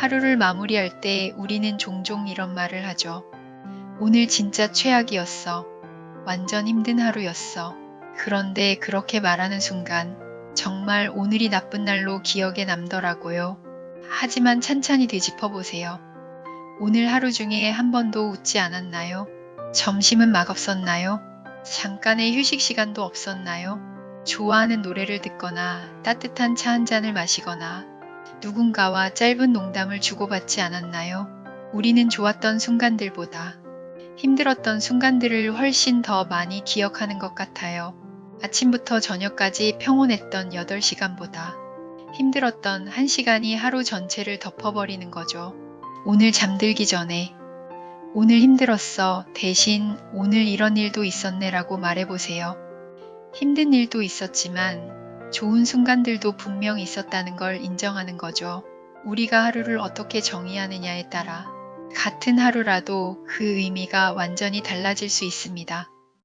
하루를 마무리할 때 우리는 종종 이런 말을 하죠. 오늘 진짜 최악이었어. 완전 힘든 하루였어. 그런데 그렇게 말하는 순간 정말 오늘이 나쁜 날로 기억에 남더라고요. 하지만 찬찬히 되짚어 보세요. 오늘 하루 중에 한 번도 웃지 않았나요? 점심은 맛없었나요? 잠깐의 휴식 시간도 없었나요? 좋아하는 노래를 듣거나 따뜻한 차 한 잔을 마시거나 누군가와 짧은 농담을 주고받지 않았나요? 우리는 좋았던 순간들보다 힘들었던 순간들을 훨씬 더 많이 기억하는 것 같아요. 아침부터 저녁까지 평온했던 8시간보다 힘들었던 1시간이 하루 전체를 덮어버리는 거죠. 오늘 잠들기 전에 오늘 힘들었어. 대신 오늘 이런 일도 있었네라고 말해보세요. 힘든 일도 있었지만 좋은 순간들도 분명 있었다는 걸 인정하는 거죠. 우리가 하루를 어떻게 정의하느냐에 따라 같은 하루라도 그 의미가 완전히 달라질 수 있습니다.